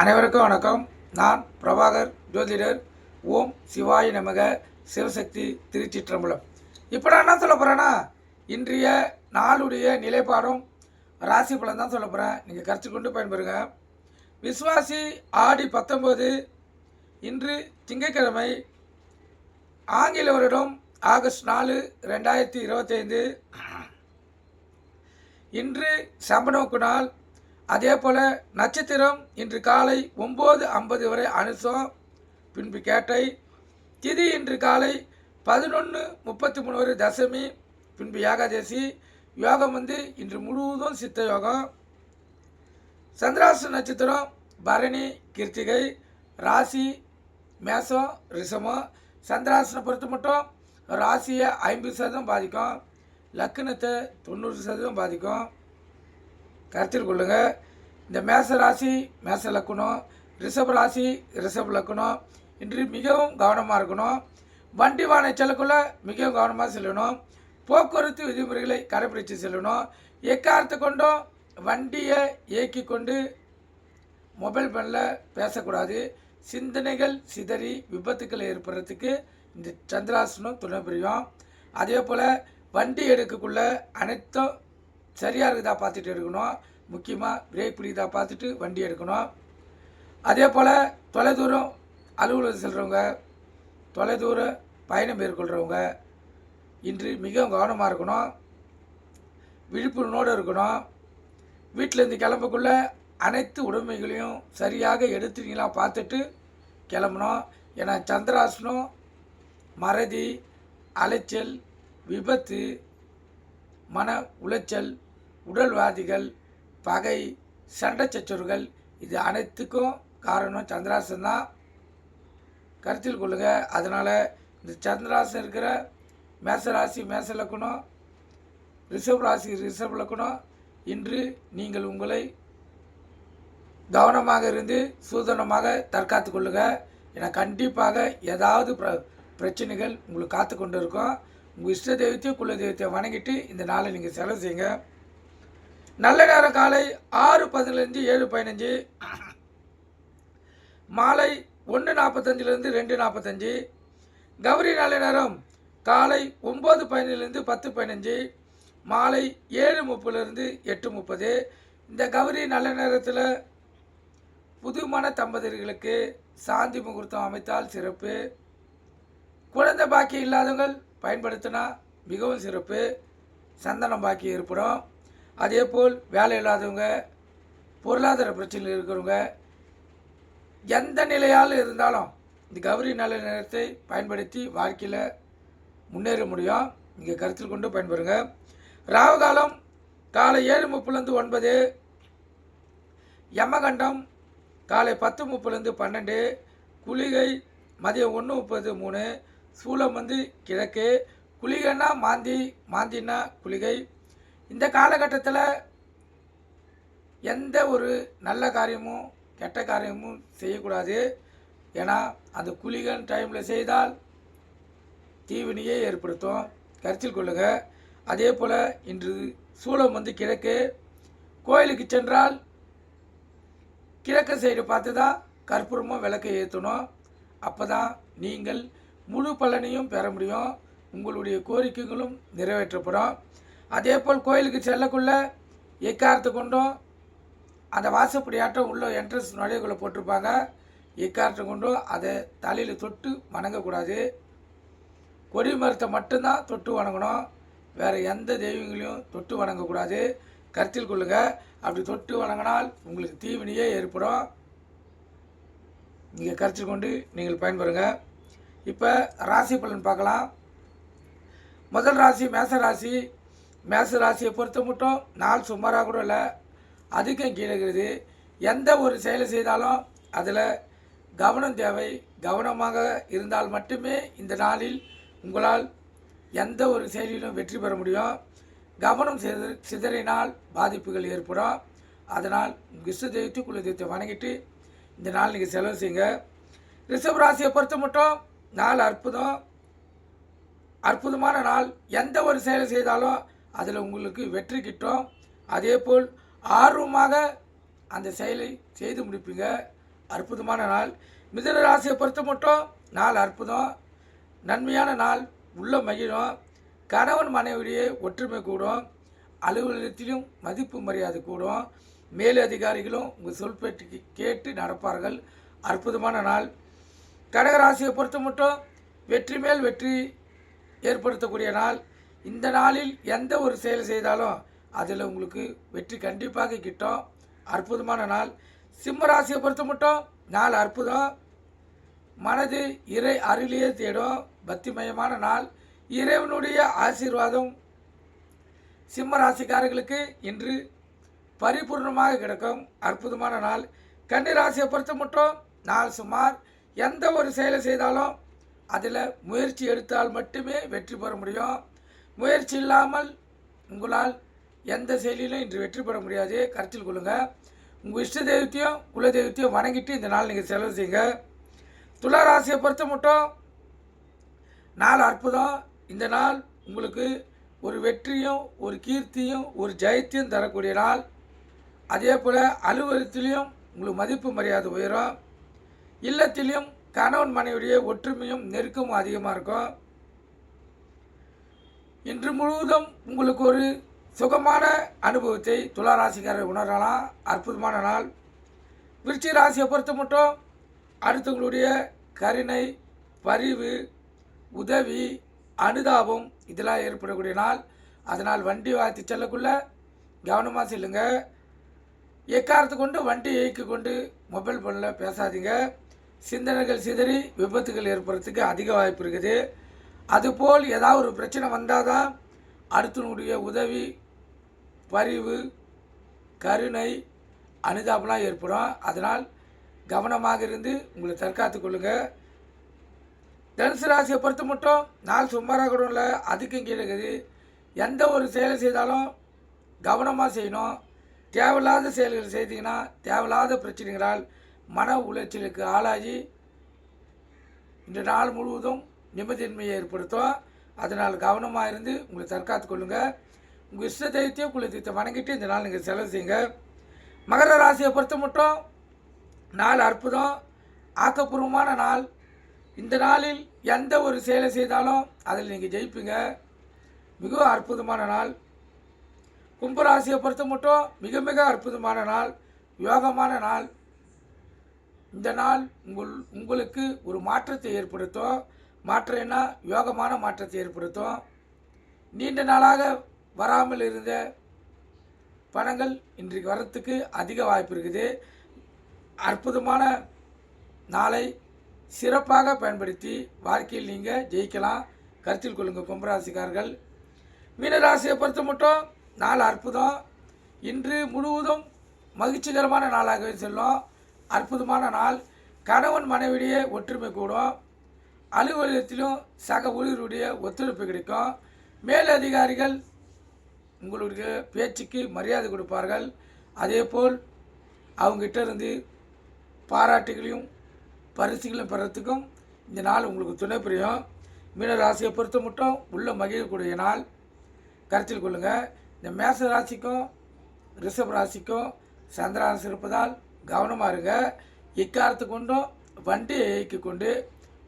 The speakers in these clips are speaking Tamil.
அனைவருக்கும் வணக்கம். நான் பிரபாகர் ஜோதிடர். ஓம் சிவாய நமக. சிவசக்தி திருச்சிற்றம்பலம் இப்போ நான் என்ன சொல்ல போகிறேன்னா இன்றைய நாளுடைய நிலைப்பாடும் ராசி பலன் தான் சொல்ல போகிறேன் நீங்கள் கருத்து கொண்டு பயன்பெறுங்க. விஸ்வாசி ஆடி பத்தொம்போது இன்று திங்கட்கிழமை ஆங்கில வருடம் ஆகஸ்ட் நாலு ரெண்டாயிரத்தி இருபத்தைந்து. இன்று சம்பனோக்கு நாள் அதே போல் நட்சத்திரம் இன்று காலை ஒம்பது ஐம்பது வரை அனுசம். பின்பு கேட்டை. திதி இன்று காலை பதினொன்று முப்பத்தி மூணு வரை தசமி. பின்பு ஏகாதசி. யோகம் வந்து இன்று முழுவதும் சித்த யோகம். சந்திராச நட்சத்திரம் பரணி கிருத்திகை ராசி மேசம் ரிஷமம் சந்திராசனை பொறுத்து மட்டும் ராசியை ஐம்பது சதவீதம் பாதிக்கும். லக்னத்தை தொண்ணூறு சதவீதம் பாதிக்கும். கருத்தில் கொள்ளுங்கள் இந்த மேச ராசி மேச லக்குனம் ரிஷப ராசி ரிஷப லக்குனம் இன்று மிகவும் கவனமாக இருக்கணும். வண்டி வாகன செல்லக்குள்ள மிகவும் கவனமாக செல்லணும். போக்குவரத்து விதிமுறைகளை கடைபிடித்து செல்லணும். எக்காரத்தை கொண்டும் வண்டியை இயக்கி கொண்டு மொபைல் ஃபோனில் பேசக்கூடாது. சிந்தனைகள் சிதறி விபத்துக்கள் ஏற்படுறதுக்கு இந்த சந்திராசனம் துணை புரியும். அதே போல் வண்டி எடுக்கக்குள்ளே அனைத்தும் சரியாக இருக்குதா பார்த்துட்டு எடுக்கணும் முக்கியமாக பிரேக் பிடிக்குதா பார்த்துட்டு வண்டி எடுக்கணும். அதே போல் தொலைதூரம் அலுவலகம் செல்கிறவங்க தொலைதூர பயணம் மேற்கொள்கிறவங்க இன்று மிகவும் கவனமாக இருக்கணும். விழிப்புணர்வோடு இருக்கணும். வீட்டிலேருந்து கிளம்பக்குள்ள அனைத்து உடைமைகளையும் சரியாக எடுத்துட்டீங்களா பார்த்துட்டு கிளம்பணும். ஏன்னா சந்திராசனம் மறதி அலைச்சல் விபத்து மன உளைச்சல் உடல்வாதிகள் பகை சண்டை சச்சரவுகள். இது அனைத்துக்கும் காரணம் சந்திராசன் தான். கருத்தில் கொள்ளுங்கள் அதனால் இந்த சந்திராசன் இருக்கிற மேசராசி மேச லக்குணம் ரிஷப் ராசி ரிஷப் லக்கணம் இன்று நீங்கள் உங்களை கவனமாக இருந்து சூதனமாக தற்காத்து கொள்ளுங்க. ஏன்னா கண்டிப்பாக ஏதாவது பிர பிரச்சனைகள் உங்களுக்கு காத்து கொண்டு இருக்கும் உங்கள் இஷ்ட தெய்வத்தையும் குல தெய்வத்தையும் வணங்கிட்டு இந்த நாளை நீங்கள் செலவு செய்யுங்க. நல்ல நேரம் காலை ஆறு பதினஞ்சு ஏழு பதினஞ்சு. மாலை ஒன்று நாற்பத்தஞ்சிலேருந்து ரெண்டு நாற்பத்தஞ்சு கௌரி நல்ல நேரம் காலை ஒம்பது பதினஞ்சுலேருந்து பத்து பதினஞ்சு. மாலை ஏழு முப்பதுலேருந்து எட்டு முப்பது. இந்த கௌரி நல்ல நேரத்தில் புதுமண தம்பதியர்களுக்கு சாந்தி முகூர்த்தம் அமைத்தால் சிறப்பு. குழந்தை பாக்கியம் இல்லாதவங்கள் பயன்படுத்தினா மிகவும் சிறப்பு. சந்தனம் பாக்கியம் ஏற்படும். அதே போல் வேலை இல்லாதவங்க பொருளாதார பிரச்சனையில் இருக்கிறவங்க எந்த நிலையால் இருந்தாலும் இந்த கௌரி நல்ல நேரத்தை பயன்படுத்தி வாழ்க்கையில் முன்னேற முடியும். நீங்கள் கருத்தில் கொண்டு பயன்பெறுங்க ராவகாலம் காலை ஏழு முப்பிலேருந்து ஒன்பது யமகண்டம் காலை பத்து முப்பிலேருந்து பன்னெண்டு குளிகை மதியம் ஒன்று முப்பது மூணு சூளம் வந்து கிழக்கு குளிகைன்னா மாந்தி மாந்தின்னா குளிகை இந்த காலகட்டத்தில் எந்த ஒரு நல்ல காரியமும் கெட்ட காரியமும் செய்யக்கூடாது. ஏன்னா அந்த குளிகன் டைமில் செய்தால் தீவினையே ஏற்படுத்தும். கருத்தில் கொள்ளுங்க. அதே போல் இன்று சூளம் வந்து கிழக்கு. கோயிலுக்கு சென்றால் கிழக்கு சைடு பார்த்து தான் கற்பூரமும் விளக்கை ஏற்றணும். அப்போ தான் நீங்கள் முழு பலனையும் பெற முடியும். உங்களுடைய கோரிக்கைகளும் நிறைவேற்றப்படும். அதே போல் கோயிலுக்கு செல்லக்குள்ள எக்காரத்தை கொண்டும் அந்த வாசப்படியாட்டம் உள்ள என்ட்ரன்ஸ் நுழைவுக்குள்ளே போட்டிருப்பாங்க. எக்காரத்தை கொண்டும் அதை தலையில் தொட்டு வணங்கக்கூடாது. கொடி மரத்தை மட்டும்தான் தொட்டு வணங்கணும். வேறு எந்த தெய்வங்களையும் தொட்டு வணங்கக்கூடாது. கருத்தில் கொள்ளுங்கள் அப்படி தொட்டு வணங்கினால் உங்களுக்கு தீவினையே ஏற்படும். நீங்கள் கருத்தில் கொண்டு நீங்கள் பயன்பெறுங்க. இப்போ ராசி பலன் பார்க்கலாம். முதல் ராசி மேச ராசி. மேச ராசியை பொறுத்த மட்டும் நாள் சுமாராக கூட இல்லை. அதுக்கும் கீழே இருக்குது. எந்த ஒரு செயலை செய்தாலும் அதில் கவனம் தேவை. கவனமாக இருந்தால் மட்டுமே இந்த நாளில் உங்களால் எந்த ஒரு செயலிலும் வெற்றி பெற முடியும். கவனம் சிதறினால் பாதிப்புகள் ஏற்படும். அதனால் உங்கள் இஷ்ட தெய்வத்தை குல தெய்வத்தை வணங்கிட்டு இந்த நாள் நீங்கள் செலவு செய்யுங்க. ரிஷப் ராசியை பொறுத்த மட்டும் நாள் அற்புதம். அற்புதமான நாள். எந்த ஒரு செயலை செய்தாலும் அதில் உங்களுக்கு வெற்றி கிட்டும். அதே போல் ஆர்வமாக அந்த செயலை செய்து முடிப்பீங்க. அற்புதமான நாள். மிதன ராசியை பொறுத்த மட்டும் நாள் அற்புதம். நன்மையான நாள். உள்ள மகிழும். கணவன் மனைவிடையே ஒற்றுமை கூடும். அலுவலகத்திலும் மதிப்பு மரியாதை கூடும். மேல் அதிகாரிகளும் உங்கள் சொல்பேட்டுக்கு கேட்டு நடப்பார்கள். அற்புதமான நாள். கடகராசியை பொறுத்த மட்டும் வெற்றி மேல் வெற்றி ஏற்படுத்தக்கூடிய நாள். இந்த நாளில் எந்த ஒரு செயல் செய்தாலும் அதில் உங்களுக்கு வெற்றி கண்டிப்பாக கிட்டும். அற்புதமான நாள். சிம்ம ராசியை பொறுத்த மட்டும் நாள் அற்புதம். மனது இறை அருளியே தேடும். பக்திமயமான நாள். இறைவனுடைய ஆசீர்வாதம். சிம்ம ராசிக்காரர்களுக்கு இன்று பரிபூர்ணமாக கிடைக்கும். அற்புதமான நாள். கன்னி ராசியை பொறுத்த மட்டும் நாள் சுமார் எந்த ஒரு செயலை செய்தாலும் அதில் முயற்சி எடுத்தால் மட்டுமே வெற்றி பெற முடியும். முயற்சி இல்லாமல் உங்களால் எந்த செயலிலும் இன்று வெற்றி பெற முடியாது. கருத்தில் கொள்ளுங்கள் உங்கள் இஷ்ட தெய்வத்தையும் குல தெய்வத்தையும் வணங்கிட்டு இந்த நாள் நீங்கள் செலவு செய்யுங்க. துலாராசியை பொறுத்த மட்டும் நாள் அற்புதம். இந்த நாள் உங்களுக்கு ஒரு வெற்றியும் ஒரு கீர்த்தியும் ஒரு ஜெயத்தையும் தரக்கூடிய நாள். அதே போல் அலுவலகத்திலையும் உங்களுக்கு மதிப்பு மரியாதை உயரும். இல்லத்திலையும் கணவன் மனைவியுடைய ஒற்றுமையும் நெருக்கமும் அதிகமாக இருக்கும். இன்று முழுவதும் உங்களுக்கு ஒரு சுகமான அனுபவத்தை துலா ராசிக்காரர் உணரலாம். அற்புதமான நாள். விருச்சி ராசியை பொறுத்த மட்டும் அடுத்தவங்களுடைய கருணை பரிவு உதவி அனுதாபம் இதெல்லாம் ஏற்படக்கூடிய நாள். அதனால் வண்டி வாத்தி செல்லக்குள்ள கவனமாக செல்லுங்க. எக்காரத்தை கொண்டு வண்டி இயக்கி கொண்டு மொபைல் ஃபோனில் பேசாதீங்க. சிந்தனைகள் சிதறி விபத்துகள் ஏற்படுறதுக்கு அதிக வாய்ப்பு இருக்குது. அதுபோல் ஏதாவது ஒரு பிரச்சனை வந்தால் தான் அடுத்தனுடைய உதவி பரிவு கருணை அனுதாபம்லாம் ஏற்படும். அதனால் கவனமாக இருந்து உங்களை தற்காத்து கொள்ளுங்கள் தனுசு ராசியை பொறுத்த மட்டும் நாள் சுமாராக கூட இல்லை அதுக்கும் கீழே இருக்குது. எந்த ஒரு செயலை செய்தாலும் கவனமாக செய்யணும். தேவையில்லாத செயல்கள் செய்தீங்கன்னா தேவையில்லாத பிரச்சனைகளால் மன உளைச்சலுக்கு ஆளாகி இந்த நாள் முழுவதும் நிம்மதியின்மையை ஏற்படுத்தும். அதனால் கவனமாக இருந்து உங்களை தற்காத்து கொள்ளுங்கள் உங்கள் இஷ்ட தெய்வத்தையும் குலதெய்வத்தை வணங்கிட்டு இந்த நாள் நீங்கள் செலவு செய்யுங்க. மகர ராசியை பொறுத்த மட்டும் நாள் அற்புதம். ஆக்கப்பூர்வமான நாள். இந்த நாளில் எந்த ஒரு செயலை செய்தாலும் அதில் நீங்கள் ஜெயிப்பீங்க. மிகவும் அற்புதமான நாள். கும்பராசியை பொறுத்த மட்டும் மிக மிக அற்புதமான நாள். யோகமான நாள். இந்த நாள் உங்கள் உங்களுக்கு ஒரு மாற்றத்தை ஏற்படுத்தும். மாற்றம்னா யோகமான மாற்றத்தை ஏற்படுத்தும். நீண்ட நாளாக வராமல் இருந்த பணங்கள் இன்றைக்கு வரத்துக்கு அதிக வாய்ப்பு இருக்குது. அற்புதமான நாளை சிறப்பாக பயன்படுத்தி வாழ்க்கையில் நீங்கள் ஜெயிக்கலாம். கருத்தில் கொள்ளுங்கள் கும்பராசிக்காரர்கள். மீனராசியை பொறுத்த மட்டும் நாள் அற்புதம். இன்று முழுவதும் மகிழ்ச்சிகரமான நாளாகவே செல்லும். அற்புதமான நாள். கணவன் மனைவிடையே ஒற்றுமை கூடும். அலுவலகத்திலும் சக ஊழியருடைய ஒத்துழைப்பு கிடைக்கும். மேலதிகாரிகள் உங்களுடைய பேச்சுக்கு மரியாதை கொடுப்பார்கள். அதேபோல் அவங்ககிட்ட இருந்து பாராட்டுகளையும் பரிசுகளையும் பெறத்துக்கும் இந்த நாள் உங்களுக்கு துணை புரியும். மீனராசியை பொறுத்த மட்டும் உள்ள மகிழக்கூடிய நாள். கருத்தில் கொள்ளுங்கள் இந்த மேச ராசிக்கும் ரிஷப் ராசிக்கும் சந்திராசி இருப்பதால் கவனமாக இருங்க. இக்காரத்து கொண்டும் வண்டியை இயக்கி கொண்டு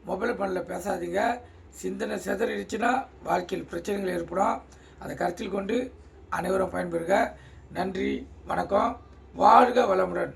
மொபைல் ஃபோனில் பேசாதீங்க. சிந்தனை சிதறிடுச்சுன்னா வாழ்க்கையில் பிரச்சனைகள் ஏற்படும். அதை கருத்தில் கொண்டு அனைவரும் பயன்பெறுக. நன்றி வணக்கம். வாழ்க வளமுடன்.